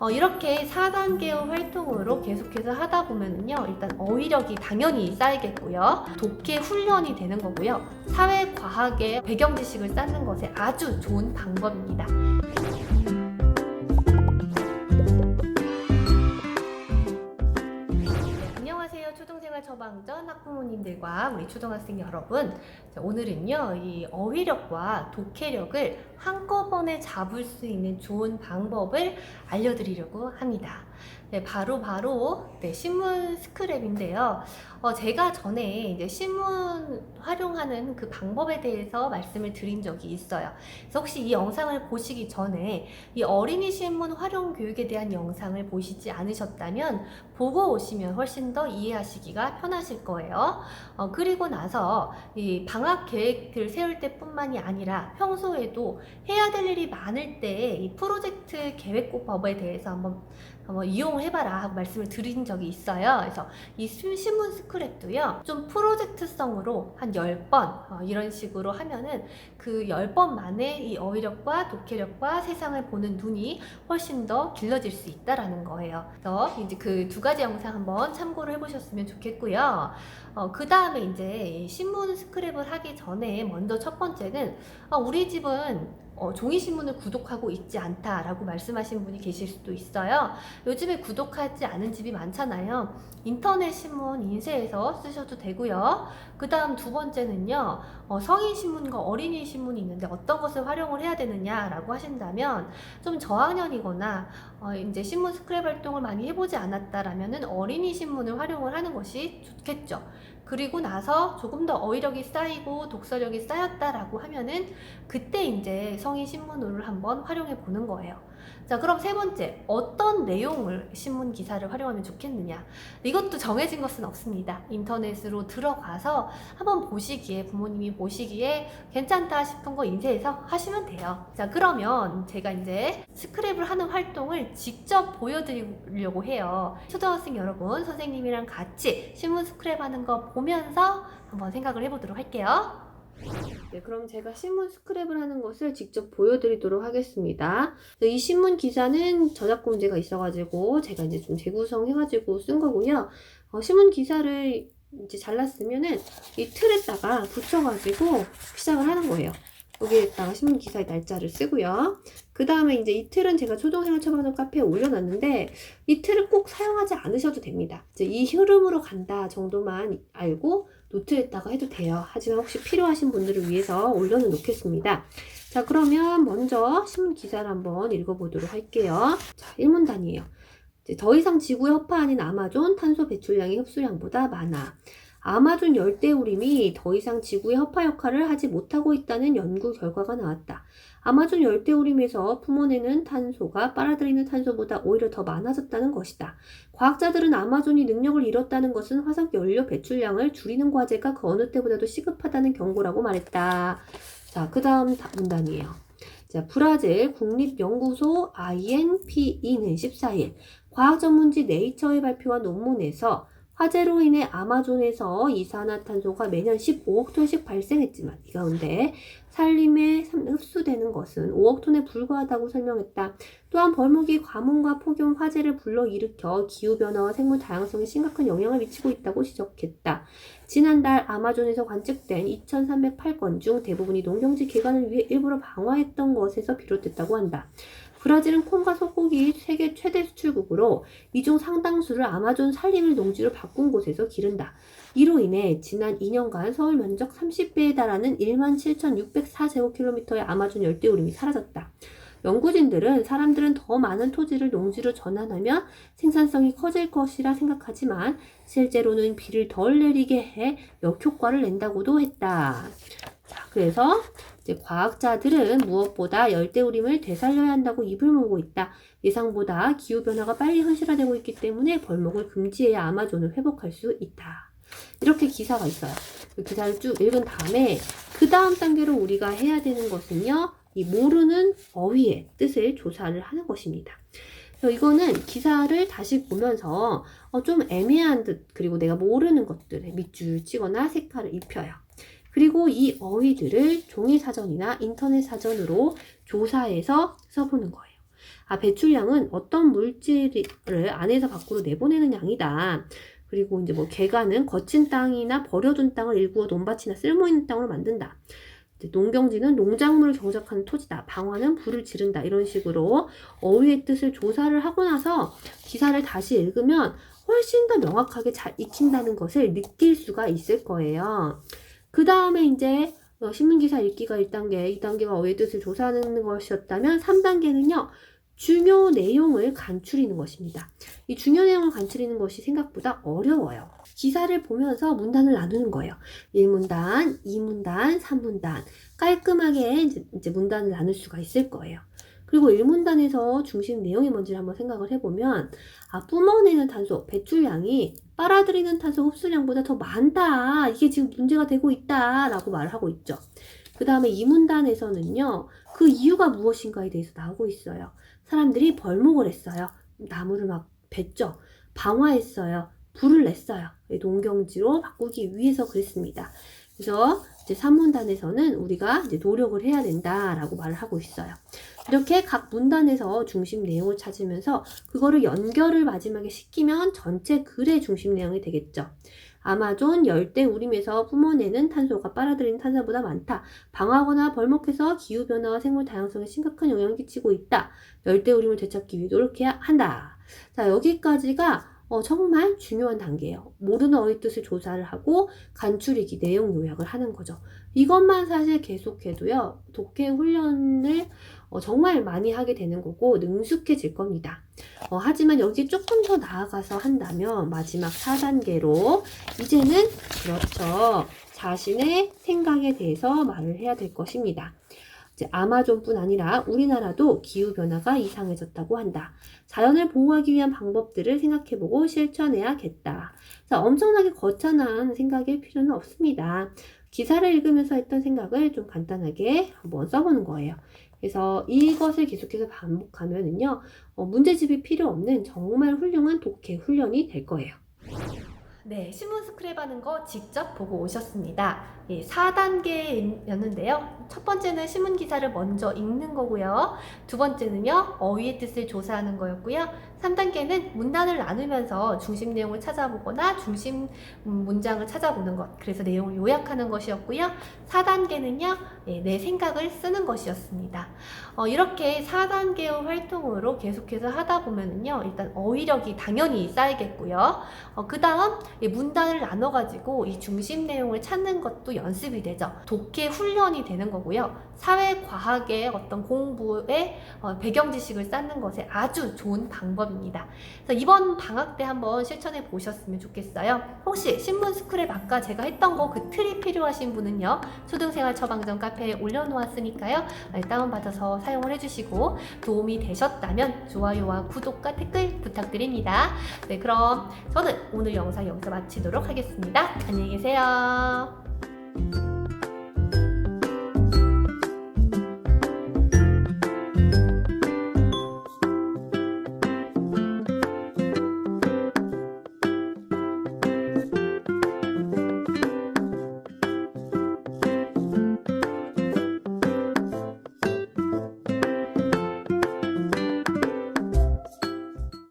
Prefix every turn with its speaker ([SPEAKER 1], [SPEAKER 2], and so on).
[SPEAKER 1] 어, 이렇게 4단계의 활동으로 계속해서 하다 보면은요, 일단 어휘력이 당연히 쌓이겠고요. 독해 훈련이 되는 거고요. 사회과학의 배경 지식을 쌓는 것에 아주 좋은 방법입니다. 네, 처방전 학부모님들과 우리 초등학생 여러분. 자, 오늘은요, 이 어휘력과 독해력을 한꺼번에 잡을 수 있는 좋은 방법을 알려드리려고 합니다. 네, 바로 바로 네, 신문 스크랩인데요. 어, 제가 전에 이제 신문 활용하는 그 방법에 대해서 말씀을 드린 적이 있어요. 그래서 혹시 이 영상을 보시기 전에 이 어린이 신문 활용 교육에 대한 영상을 보시지 않으셨다면 보고 오시면 훨씬 더 이해하시기가 편하실 거예요. 어, 그리고 나서 이 방학 계획을 세울 때뿐만이 아니라 평소에도 해야 될 일이 많을 때 이 프로젝트 계획법에 대해서 한번 한번 이용을 해봐라 하고 말씀을 드린 적이 있어요. 그래서 이 신- 신문 스크랩도요, 좀 프로젝트성으로 한 10번, 어, 이런 식으로 하면은 그 10번 만에 이 어휘력과 독해력과 세상을 보는 눈이 훨씬 더 길러질 수 있다라는 거예요. 그래서 이제 그 두 가지 영상 한번 참고를 해보셨으면 좋겠고요. 어, 그 다음에 이제 이 신문 스크랩을 하기 전에 먼저 첫 번째는 어, 우리 집은 어, 종이신문을 구독하고 있지 않다라고 말씀하신 분이 계실 수도 있어요. 요즘에 구독하지 않은 집이 많잖아요. 인터넷 신문 인쇄해서 쓰셔도 되고요. 그 다음 두 번째는요, 어, 성인 신문과 어린이 신문이 있는데 어떤 것을 활용을 해야 되느냐라고 하신다면 좀 저학년이거나 어, 이제 신문 스크랩 활동을 많이 해보지 않았다라면은 어린이 신문을 활용을 하는 것이 좋겠죠. 그리고 나서 조금 더 어휘력이 쌓이고 독서력이 쌓였다라고 하면은 그때 이제 성인 신문을 한번 활용해 보는 거예요. 자, 그럼 세 번째, 어떤 내용을 신문 기사를 활용하면 좋겠느냐? 이것도 정해진 것은 없습니다. 인터넷으로 들어가서 한번 보시기에, 부모님이 보시기에 괜찮다 싶은 거 인쇄해서 하시면 돼요. 자, 그러면 제가 이제 스크랩을 하는 활동을 직접 보여드리려고 해요. 초등학생 여러분, 선생님이랑 같이 신문 스크랩 하는 거 보면서 한번 생각을 해보도록 할게요. 네, 그럼 제가 신문 스크랩을 하는 것을 직접 보여드리도록 하겠습니다. 이 신문 기사는 저작권 문제가 있어가지고 제가 이제 좀 재구성해가지고 쓴 거고요. 어, 신문 기사를 이제 잘랐으면은 이 틀에다가 붙여가지고 시작을 하는 거예요. 여기에다가 신문 기사의 날짜를 쓰고요. 그 다음에 이제 이 틀은 제가 초등생활 처방전 카페에 올려놨는데 이 틀을 꼭 사용하지 않으셔도 됩니다. 이제 이 흐름으로 간다 정도만 알고 노트에다가 해도 돼요. 하지만 혹시 필요하신 분들을 위해서 올려는 놓겠습니다. 자, 그러면 먼저 신문 기사를 한번 읽어보도록 할게요. 자, 1문단이에요. 이제 더 이상 지구의 허파 아닌 아마존 탄소 배출량이 흡수량보다 많아. 아마존 열대우림이 더 이상 지구의 허파 역할을 하지 못하고 있다는 연구 결과가 나왔다. 아마존 열대우림에서 품어내는 탄소가 빨아들이는 탄소보다 오히려 더 많아졌다는 것이다. 과학자들은 아마존이 능력을 잃었다는 것은 화석 연료 배출량을 줄이는 과제가 그 어느 때보다도 시급하다는 경고라고 말했다. 자, 그 다음 문단이에요. 자, 브라질 국립연구소 INPE는 14일 과학 전문지 네이처에 발표한 논문에서 화재로 인해 아마존에서 이산화탄소가 매년 15억 톤씩 발생했지만 이 가운데 산림에 흡수되는 것은 5억 톤에 불과하다고 설명했다. 또한 벌목이 가뭄과 폭염, 화재를 불러일으켜 기후변화와 생물 다양성에 심각한 영향을 미치고 있다고 지적했다. 지난달 아마존에서 관측된 2,308건 중 대부분이 농경지 개간을 위해 일부러 방화했던 것에서 비롯됐다고 한다. 브라질은 콩과 소고기 세계 최대 수출국으로 이중 상당수를 아마존 산림을 농지로 바꾼 곳에서 기른다. 이로 인해 지난 2년간 서울 면적 30배에 달하는 17,604제곱킬로미터의 아마존 열대우림이 사라졌다. 연구진들은 사람들은 더 많은 토지를 농지로 전환하면 생산성이 커질 것이라 생각하지만 실제로는 비를 덜 내리게 해 역효과를 낸다고도 했다. 자, 그래서 이제 과학자들은 무엇보다 열대우림을 되살려야 한다고 입을 모으고 있다. 예상보다 기후변화가 빨리 현실화되고 있기 때문에 벌목을 금지해야 아마존을 회복할 수 있다. 이렇게 기사가 있어요. 그 기사를 쭉 읽은 다음에 그 다음 단계로 우리가 해야 되는 것은요. 이 모르는 어휘의 뜻을 조사를 하는 것입니다. 이거는 기사를 다시 보면서 어, 좀 애매한 듯 그리고 내가 모르는 것들에 밑줄 치거나 색깔을 입혀요. 그리고 이 어휘들을 종이 사전이나 인터넷 사전으로 조사해서 써보는 거예요.
[SPEAKER 2] 아, 배출량은 어떤 물질을 안에서 밖으로 내보내는 양이다. 그리고 이제 뭐 개가는 거친 땅이나 버려둔 땅을 일구어 논밭이나 쓸모있는 땅으로 만든다. 농경지는 농작물을 경작하는 토지다. 방화는 불을 지른다. 이런 식으로 어휘의 뜻을 조사를 하고 나서 기사를 다시 읽으면 훨씬 더 명확하게 잘 익힌다는 것을 느낄 수가 있을 거예요. 그 다음에 이제 어, 신문기사 읽기가 1단계, 2단계가 어휘의 뜻을 조사하는 것이었다면 3단계는요. 중요 내용을 간추리는 것입니다. 이 중요 내용을 간추리는 것이 생각보다 어려워요. 기사를 보면서 문단을 나누는 거예요. 1문단, 2문단, 3문단. 깔끔하게 이제 문단을 나눌 수가 있을 거예요. 그리고 1문단에서 중심 내용이 뭔지를 한번 생각을 해보면, 아, 뿜어내는 탄소, 배출량이 빨아들이는 탄소 흡수량보다 더 많다. 이게 지금 문제가 되고 있다. 라고 말을 하고 있죠. 그 다음에 2문단에서는요, 그 이유가 무엇인가에 대해서 나오고 있어요. 사람들이 벌목을 했어요. 나무를 막 뱄죠. 방화했어요. 불을 냈어요. 농경지로 바꾸기 위해서 그랬습니다. 그래서 이제 3문단에서는 우리가 이제 노력을 해야 된다라고 말을 하고 있어요. 이렇게 각 문단에서 중심 내용을 찾으면서 그거를 연결을 마지막에 시키면 전체 글의 중심 내용이 되겠죠. 아마존 열대 우림에서 뿜어내는 탄소가 빨아들이는 탄소보다 많다. 방화하거나 벌목해서 기후변화와 생물 다양성에 심각한 영향을 끼치고 있다. 열대 우림을 되찾기 위해 노력해야 한다. 자, 여기까지가 어, 정말 중요한 단계예요. 모르는 어휘 뜻을 조사를 하고 간추리기 내용 요약을 하는 거죠. 이것만 사실 계속해도요, 독해 훈련을 어, 정말 많이 하게 되는 거고, 능숙해질 겁니다. 어, 하지만 여기 조금 더 나아가서 한다면, 마지막 4단계로, 이제는, 그렇죠. 자신의 생각에 대해서 말을 해야 될 것입니다. 이제 아마존뿐 아니라 우리나라도 기후 변화가 이상해졌다고 한다. 자연을 보호하기 위한 방법들을 생각해보고 실천해야겠다. 자, 엄청나게 거창한 생각일 필요는 없습니다. 기사를 읽으면서 했던 생각을 좀 간단하게 한번 써보는 거예요. 그래서 이것을 계속해서 반복하면은요, 어, 문제집이 필요 없는 정말 훌륭한 독해 훈련이 될 거예요.
[SPEAKER 1] 네, 신문 스크랩 하는 거 직접 보고 오셨습니다. 예, 4단계였는데요. 첫 번째는 신문 기사를 먼저 읽는 거고요. 두 번째는요, 어휘의 뜻을 조사하는 거였고요. 3단계는 문단을 나누면서 중심 내용을 찾아보거나 중심 음, 문장을 찾아보는 것. 그래서 내용을 요약하는 것이었고요. 4단계는요, 예, 내 생각을 쓰는 것이었습니다. 어, 이렇게 4단계의 활동으로 계속해서 하다 보면은요, 일단 어휘력이 당연히 쌓이겠고요. 어, 그 다음, 문단을 나눠가지고 이 중심 내용을 찾는 것도 연습이 되죠. 독해 훈련이 되는 거고요. 사회과학의 어떤 공부의 어, 배경 지식을 쌓는 것에 아주 좋은 방법입니다. 그래서 이번 방학 때 한번 실천해 보셨으면 좋겠어요. 혹시 신문 스크랩 아까 제가 했던 거 그 틀이 필요하신 분은요. 초등생활 처방전 카페에 올려놓았으니까요. 네, 다운받아서 사용을 해주시고 도움이 되셨다면 좋아요와 구독과 댓글 부탁드립니다. 네, 그럼 저는 오늘 영상 여기서 마치도록 하겠습니다. 안녕히 계세요.